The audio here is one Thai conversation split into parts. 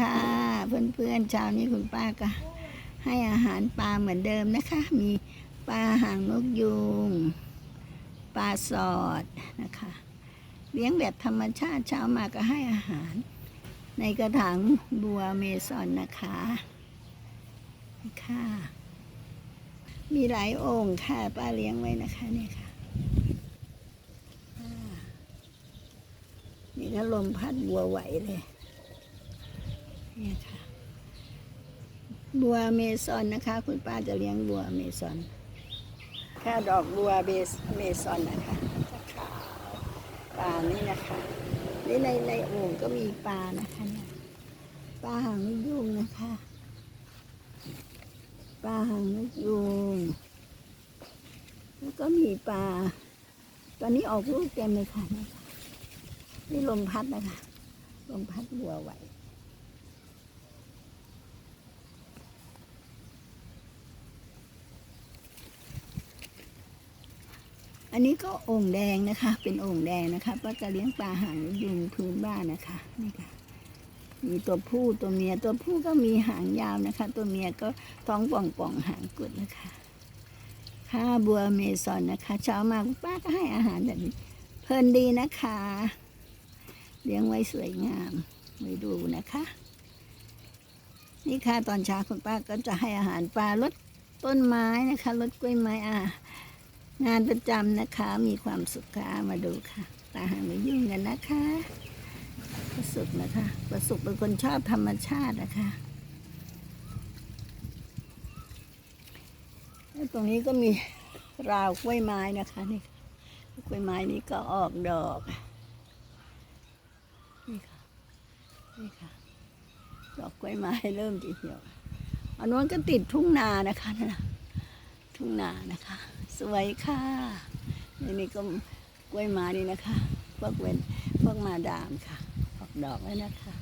ค่ะเพื่อนๆเช้านี้คุณป้าก็ให้อาหารปลาเหมือนเดิมนะคะ มีปลาหางนกยูงปลาสอดนะคะ เลี้ยงแบบธรรมชาติเช้ามาก็ให้อาหาร ในกระถางบัวเมซอนนะคะค่ะมีหลายองค์ค่ะป้าเลี้ยงไว้นะคะเนี่ยค่ะนี่ถ้าลมพัดบัวไหวเลย เนี่ยค่ะ บัวเมซอนนะคะ คุณป้าจะเลี้ยงบัวเมซอนแค่ดอกบัวเบสเมซอนนะคะขาวปลานี่นะคะนี่ในในโอ่งก็มีปลานะคะเนี่ยปลาหางนกยุงนะคะปลาหางนกยุงแล้วก็มีปลาตอนนี้ออกลูกเต็มเลยค่ะเนี่ยค่ะนี่ลมพัดนะคะลมพัดบัวไหว อันนี้ก็โอ่งแดงนะคะ เป็นโอ่งแดงนะคะป้าจะเลี้ยงปลาหางยุงพื้นบ้านนะคะนี่ค่ะมีตัวผู้ตัวเมียตัวผู้ก็มีหางยาวนะคะ ตัวเมียก็ท้องป่องป่องๆหางกุดนะคะค่าบัวเมซอนนะคะ เช้ามาคุณป้าก็ให้อาหารแบบนี้เพลินดีนะคะ เลี้ยงไว้สวยงามไว้ดูนะคะ นี่ค่ะตอนเช้าคุณป้าก็จะให้อาหารปลาลดต้นไม้นะคะลดกล้วยไม้อะ งานประจำนะคะ มีความสุขค่ะมาดูค่ะตาหางไม่ยุ่งกันนะคะประสุขนะคะประสุขเป็นคนชอบธรรมชาตินะคะแล้วตรงนี้ก็มีราวกล้วยไม้นะคะนี่กล้วยไม้นี้ก็ออกดอกนี่ค่ะนี่ค่ะดอกกล้วยไม้เริ่มจะเหี่ยวอันนู้นก็ติดทุ่งนานะคะนั่นนะ ทุ่งนานะคะ สวยค่ะนี่นี่ก็กล้วยไม้นี่นะคะ พวกเวนพวกมาดามค่ะออกดอกแล้วนะคะ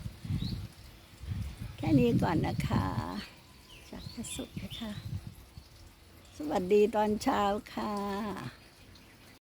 แค่นี้ก่อนนะคะจากพระสุขนะคะ สวัสดีตอนเช้าค่ะ